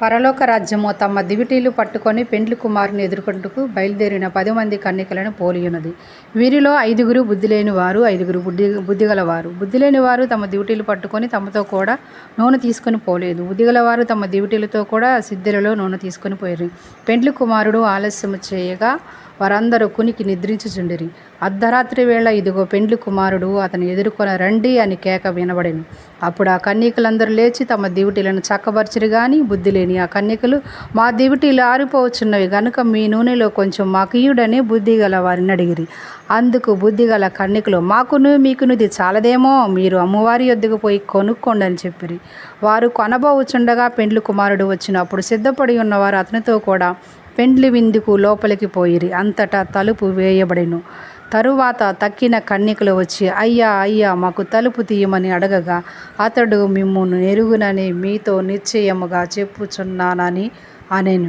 పరలోక రాజ్యము తమ దివిటీలు పట్టుకొని పెండ్లి కుమారుని ఎదుర్కొంటకు బయలుదేరిన పది మంది కన్యకలను పోలియున్నది. వీరిలో ఐదుగురు బుద్ధిలేని వారు ఐదుగురు బుద్ధి బుద్ధిగలవారు. బుద్ధిలేని వారు తమ దివిటీలు పట్టుకొని తమతో కూడా నూనె తీసుకొని పోలేదు. బుద్ధిగలవారు తమ దివిటీలతో కూడా సిద్ధెలలో నూనె తీసుకొని పోయారు. పెండ్లి కుమారుడు ఆలస్యము చేయగా వారందరూ కునికి నిద్రించుచుండిరి. అర్ధరాత్రి వేళ ఇదిగో పెండ్లి కుమారుడు అతను ఎదుర్కొన రండి అని కేక వినబడెను. అప్పుడు ఆ కన్యకలందరూ లేచి తమ దివిటీలను చక్కబరిచిరి కానీ బుద్ధి లేని ఆ కన్యకలు మా దివిటీలు ఆరిపోవచ్చున్నవి గనుక మీ నూనెలో కొంచెం మాకియుడని బుద్ధి గల వారిని అడిగిరి. అందుకు బుద్ధి గల కన్యకులు మాకును మీకును చాలదేమో మీరు అమ్మవారి యొద్దకు పోయి కొనుక్కోండి అని చెప్పిరి. వారు కొనబోవచ్చుండగా పెండ్లి కుమారుడు వచ్చినప్పుడు సిద్ధపడి ఉన్నవారు అతనితో కూడా పెండ్లి విందుకు లోపలికి పోయిరి. అంతటా తలుపు వేయబడిను. తరువాత తక్కిన కన్నికలు వచ్చి అయ్యా అయ్యా మాకు తలుపు తీయమని అడగగా అతడు మిమ్మును ఎరుగునని మీతో నిశ్చయముగా చెప్పుచున్నానని అనెను.